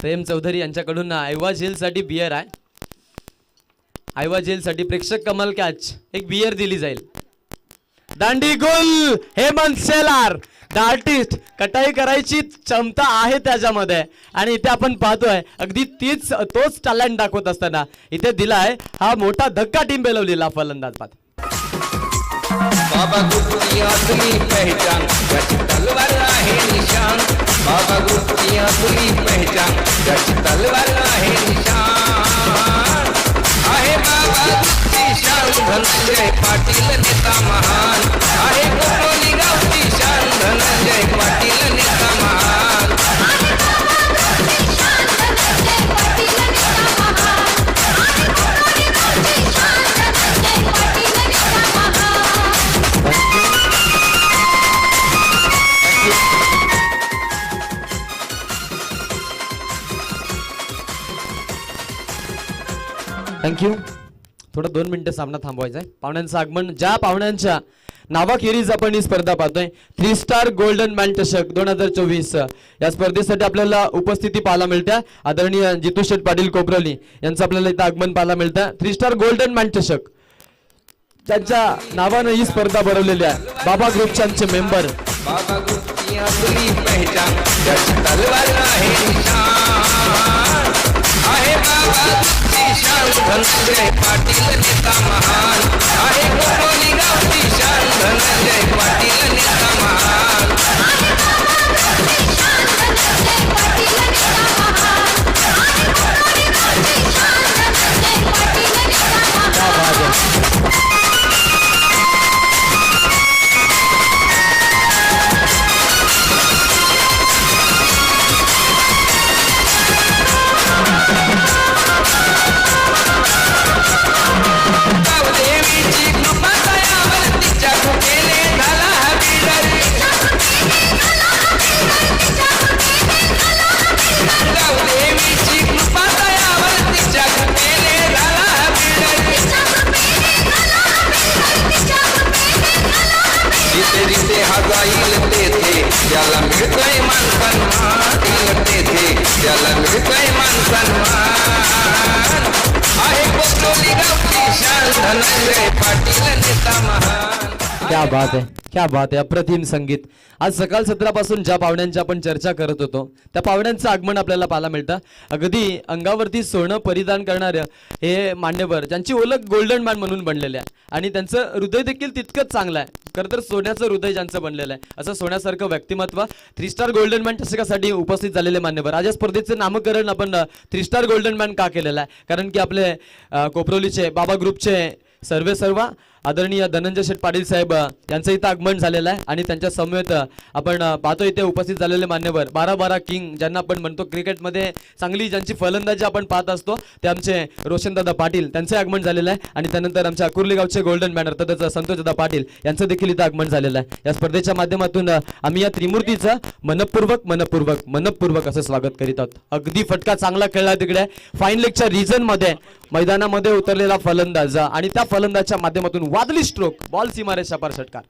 प्रेम चौधरी यांच्याकडून आयवा झेलसाठी बियर आहे. आयवा झेलसाठी प्रेक्षक कमल कॅच. एक बियर दिली जाईल. दांडी गोल हेमंत सेलार द आर्टिस्ट कटाई करायची क्षमता आहे त्याच्यामध्ये. आणि इथे आपण पाहतोय अगदी तीच तोच टॅलेंट दाखवत असताना. इथे दिलाय हा मोठा धक्का टीम बेलवलेला फलंदाज पाहत. बाबा गुप्ती असली पहचान. त्याची तलवार आहे निशान बाबा गुप्ती असली पहचान. त्याची तलवार थँक्यू थोडं दोन मिनिटं सामना थांबवायचा आहे पाहुण्यांचं आगमन ज्या पाहुण्यांच्या नावाखेरीज आपण ही स्पर्धा पाहतोय थ्री स्टार गोल्डन मॅन चषक दोन हजार चोवीस. या स्पर्धेसाठी आपल्याला उपस्थिती पाहायला मिळते आदरणीय जितू शेठ पाटील कोपरवली यांचं आपल्याला इथं आगमन पाहायला मिळतं थ्री स्टार गोल्डन मॅन चषक. त्यांच्या नावानं ही स्पर्धा भरवलेली आहे. बाबा ग्रुपचे मेंबर बाबा पाटील त्याला मिळतोय मान सन्मान तेथे त्याला मिळतोय मान सन्मान। आहे कोकणी गावची शान धनंजय पाटील नेता महान। क्या बात आहे क्या बात आहे अप्रतिम संगीत। आज सकाळ सत्रापासून ज्या पाहुण्यांची आपण चर्चा करत होतो त्या पाहुण्यांचं आगमन आपल्याला पाहायला मिळतं. अगदी अंगावरती सोनं परिधान करणारे हे मान्यवर ज्यांची ओळख गोल्डन मॅन म्हणून बनलेले आहे. आणि त्यांचं हृदय देखील तितकंच चांगलं आहे. खरं तर सोन्याचं हृदय ज्यांचं बनलेलं आहे असं सोन्यासारखं व्यक्तिमत्व थ्री स्टार गोल्डन मॅन चषकासाठी उपस्थित झालेले मान्यवर. आज या स्पर्धेचं नामकरण आपण थ्री स्टार गोल्डन मॅन का केलेलं आहे? कारण की आपले कोपरोलीचे बाबा ग्रुपचे सर्वे सर्व आदरणीय धनंजय शेठ पाटील साहेब यांचं इथं आगमन झालेलं आहे आणि त्यांच्या समवेत आपण पाहतो इथे उपस्थित झालेले मान्यवर बारा बारा किंग ज्यांना आपण म्हणतो क्रिकेटमध्ये चांगली ज्यांची फलंदाजी आपण पाहत असतो ते आमचे रोशनदादा पाटील त्यांचं आगमन झालेलं आहे आणि त्यानंतर आमच्या कुर्लीगावचे गोल्डन बॅनर तसंच संतोषदादा पाटील यांचं देखील इथं आगमन झालेलं आहे. या स्पर्धेच्या माध्यमातून आम्ही या त्रिमूर्तीचं मनपूर्वक मनपूर्वक मनपूर्वक असं स्वागत करीत आहोत. अगदी फटका चांगला खेळला तिकडे. फाईन लेगच्या रिझनमध्ये मैदानामध्ये उतरलेला फलंदाज आणि त्या फलंदाजच्या माध्यमातून વાદળી સ્ટ્રોક બોલ સીમારે સપર ષટકાર